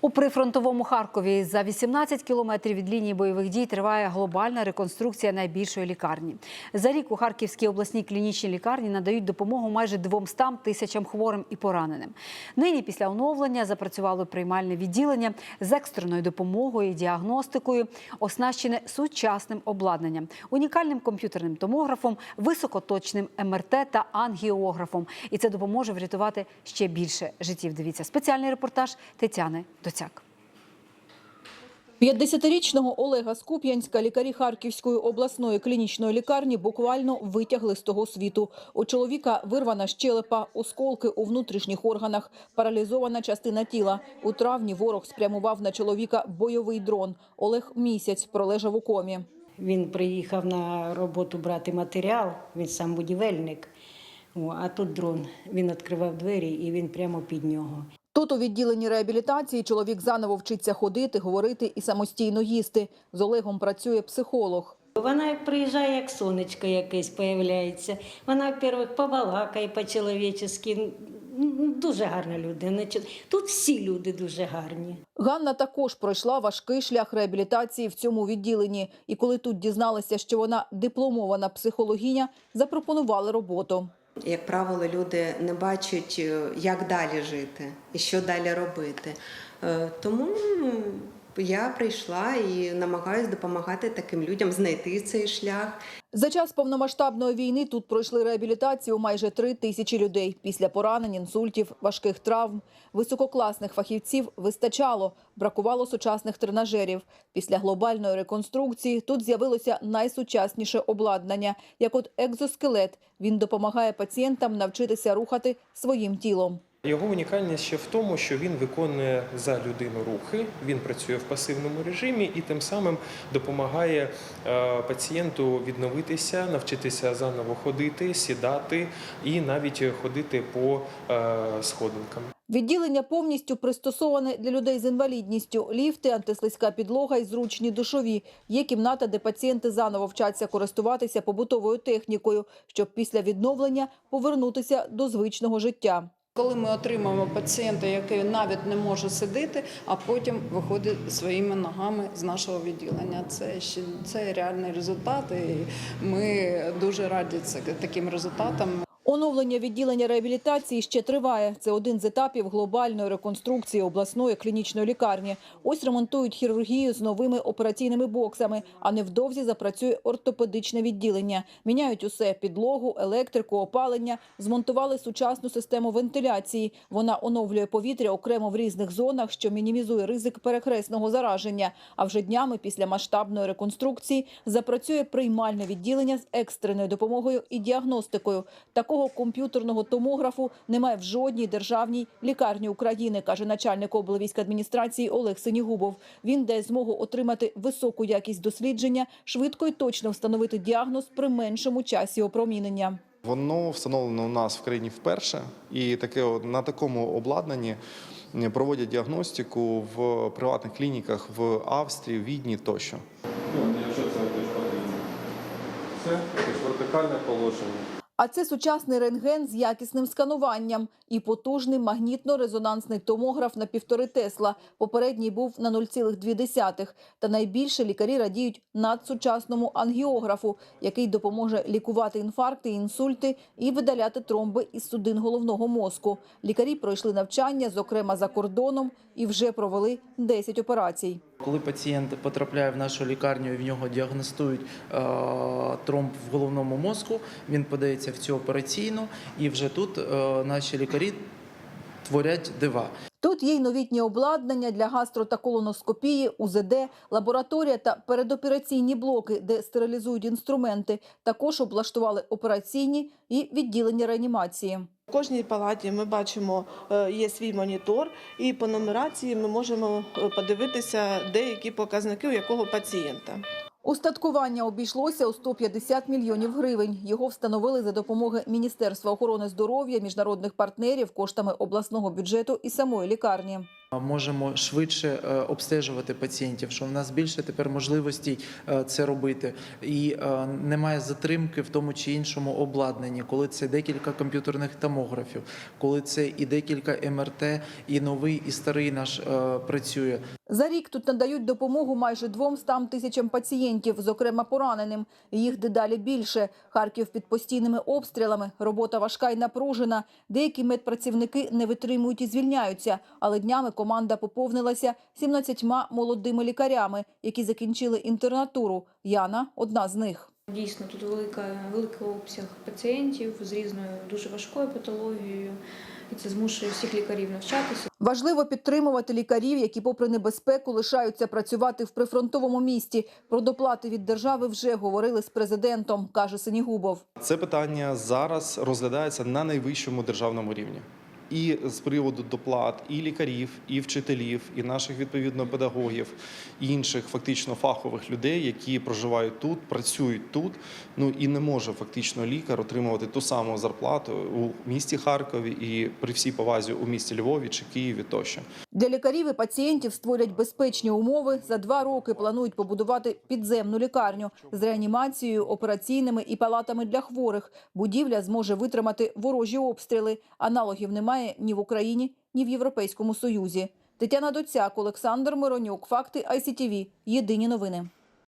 У прифронтовому Харкові за 18 кілометрів від лінії бойових дій триває глобальна реконструкція найбільшої лікарні. За рік у Харківській обласній клінічній лікарні надають допомогу майже 200 тисячам хворим і пораненим. Нині після оновлення запрацювало приймальне відділення з екстреною допомогою і діагностикою, оснащене сучасним обладнанням, унікальним комп'ютерним томографом, високоточним МРТ та ангіографом. І це допоможе врятувати ще більше життів. Дивіться спеціальний репортаж Тетяни Доцяк. 50-річного Олега Скуп'янська лікарі Харківської обласної клінічної лікарні буквально витягли з того світу. У чоловіка вирвана щелепа, осколки у внутрішніх органах, паралізована частина тіла. У травні ворог спрямував на чоловіка бойовий дрон. Олег місяць пролежав у комі. Він приїхав на роботу брати матеріал, він сам будівельник. А тут дрон. Він відкривав двері і він прямо під нього. Тут у відділенні реабілітації чоловік заново вчиться ходити, говорити і самостійно їсти. З Олегом працює психолог. Вона як приїжджає, як сонечко якесь появляється. Вона, во-первых, побалакає по-чоловічески. Дуже гарна людина. Тут всі люди дуже гарні. Ганна також пройшла важкий шлях реабілітації в цьому відділенні. І коли тут дізналися, що вона дипломована психологиня, запропонували роботу. Як правило, люди не бачать, е, як далі жити і що далі робити. Е, Тому ну, я прийшла і намагаюся допомагати таким людям знайти цей шлях. За час повномасштабної війни тут пройшли реабілітацію майже три тисячі людей. Після поранень, інсультів, важких травм. Висококласних фахівців вистачало, бракувало сучасних тренажерів. Після глобальної реконструкції тут з'явилося найсучасніше обладнання, як от екзоскелет. Він допомагає пацієнтам навчитися рухати своїм тілом. Його унікальність ще в тому, що він виконує за людину рухи, він працює в пасивному режимі і тим самим допомагає е, пацієнту відновитися, навчитися заново ходити, сідати і навіть ходити по е, сходинкам. Відділення повністю пристосоване для людей з інвалідністю. Ліфти, антислизька підлога і зручні душові. Є кімната, де пацієнти заново вчаться користуватися побутовою технікою, щоб після відновлення повернутися до звичного життя. Коли ми отримуємо пацієнта, який навіть не може сидіти, а потім виходить своїми ногами з нашого відділення. Це це реальний результат, і ми дуже раді таким результатам. Оновлення відділення реабілітації ще триває. Це один з етапів глобальної реконструкції обласної клінічної лікарні. Ось ремонтують хірургію з новими операційними боксами, а невдовзі запрацює ортопедичне відділення. Міняють усе – підлогу, електрику, опалення. Змонтували сучасну систему вентиляції. Вона оновлює повітря окремо в різних зонах, що мінімізує ризик перехресного зараження. А вже днями після масштабної реконструкції запрацює приймальне відділення з екстреною допомогою і діагностикою. Такого комп'ютерного томографу немає в жодній державній лікарні України, каже начальник облвійськадміністрації Олег Синігубов. Він дає змогу отримати високу якість дослідження, швидко і точно встановити діагноз при меншому часі опромінення. Воно встановлено у нас в країні вперше, і таке на такому обладнанні проводять діагностику в приватних клініках в Австрії, Відні тощо. Ну, якщо це якесь вертикальне положення. А це сучасний рентген з якісним скануванням і потужний магнітно-резонансний томограф на півтори Тесла. Попередній був на 0,2. Та найбільше лікарі радіють надсучасному ангіографу, який допоможе лікувати інфаркти, інсульти і видаляти тромби із судин головного мозку. Лікарі пройшли навчання, зокрема за кордоном, і вже провели 10 операцій. Коли пацієнт потрапляє в нашу лікарню і в нього діагностують е, тромб в головному мозку, він подається в цю операційну, і вже тут е, наші лікарі творять дива. Тут є й новітнє обладнання для гастро та колоноскопії, УЗД, лабораторія та передопераційні блоки, де стерилізують інструменти. Також облаштували операційні і відділення реанімації. У кожній палаті ми бачимо, е, є свій монітор, і по нумерації ми можемо е, подивитися деякі показники у якого пацієнта. Устаткування обійшлося у 150 мільйонів гривень. Його встановили за допомоги Міністерства охорони здоров'я, міжнародних партнерів, коштами обласного бюджету і самої лікарні. Можемо швидше е, обстежувати пацієнтів, що в нас більше тепер можливостей е, це робити, і е, немає затримки в тому чи іншому обладнанні, коли це декілька комп'ютерних томографів, коли це і декілька МРТ, і новий, і старий наш працює. За рік тут надають допомогу майже 200 тисячам пацієнтів, зокрема пораненим. Їх дедалі більше. Харків під постійними обстрілами. Робота важка і напружена. Деякі медпрацівники не витримують і звільняються. Але днями команда поповнилася 17 молодими лікарями, які закінчили інтернатуру. Яна – одна з них. Дійсно, тут велика, великий обсяг пацієнтів з різною дуже важкою патологією, і це змушує всіх лікарів навчатися. Важливо підтримувати лікарів, які попри небезпеку лишаються працювати в прифронтовому місті. Про доплати від держави вже говорили з президентом, каже Синігубов. Це питання зараз розглядається на найвищому державному рівні. І з приводу доплат і лікарів, і вчителів, і наших відповідно педагогів, і інших фактично фахових людей, які проживають тут, працюють тут. Ну і не може фактично лікар отримувати ту саму зарплату у місті Харкові і при всій повазі у місті Львові чи Києві тощо. Для лікарів і пацієнтів створять безпечні умови. За два роки планують побудувати підземну лікарню з реанімацією, операційними і палатами для хворих. Будівля зможе витримати ворожі обстріли. Аналогів немає ні в Україні, ні в Європейському Союзі. Тетяна Доцяк, Олександр Миронюк. Факти ICTV. Єдині новини.